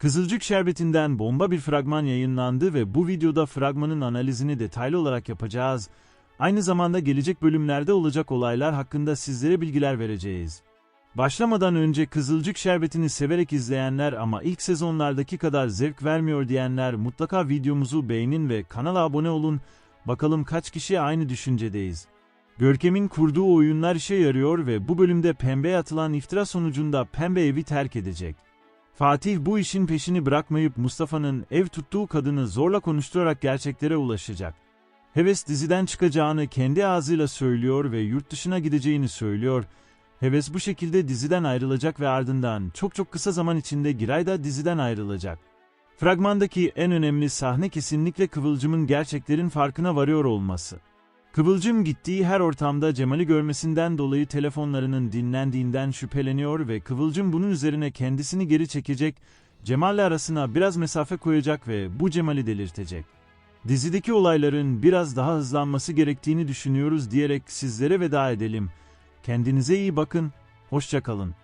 Kızılcık Şerbeti'nden bomba bir fragman yayınlandı ve bu videoda fragmanın analizini detaylı olarak yapacağız. Aynı zamanda gelecek bölümlerde olacak olaylar hakkında sizlere bilgiler vereceğiz. Başlamadan önce Kızılcık Şerbeti'ni severek izleyenler ama ilk sezonlardaki kadar zevk vermiyor diyenler mutlaka videomuzu beğenin ve kanala abone olun. Bakalım kaç kişi aynı düşüncedeyiz. Görkem'in kurduğu oyunlar işe yarıyor ve bu bölümde Pembe'ye atılan iftira sonucunda Pembe evi terk edecek. Fatih bu işin peşini bırakmayıp Mustafa'nın ev tuttuğu kadını zorla konuşturarak gerçeklere ulaşacak. Heves diziden çıkacağını kendi ağzıyla söylüyor ve yurt dışına gideceğini söylüyor. Heves bu şekilde diziden ayrılacak ve ardından çok çok kısa zaman içinde Giray da diziden ayrılacak. Fragmandaki en önemli sahne kesinlikle Kıvılcım'ın gerçeklerin farkına varıyor olması. Kıvılcım gittiği her ortamda Cemal'i görmesinden dolayı telefonlarının dinlendiğinden şüpheleniyor ve Kıvılcım bunun üzerine kendisini geri çekecek, Cemal'le arasına biraz mesafe koyacak ve bu Cemal'i delirtecek. Dizideki olayların biraz daha hızlanması gerektiğini düşünüyoruz diyerek sizlere veda edelim. Kendinize iyi bakın, hoşçakalın.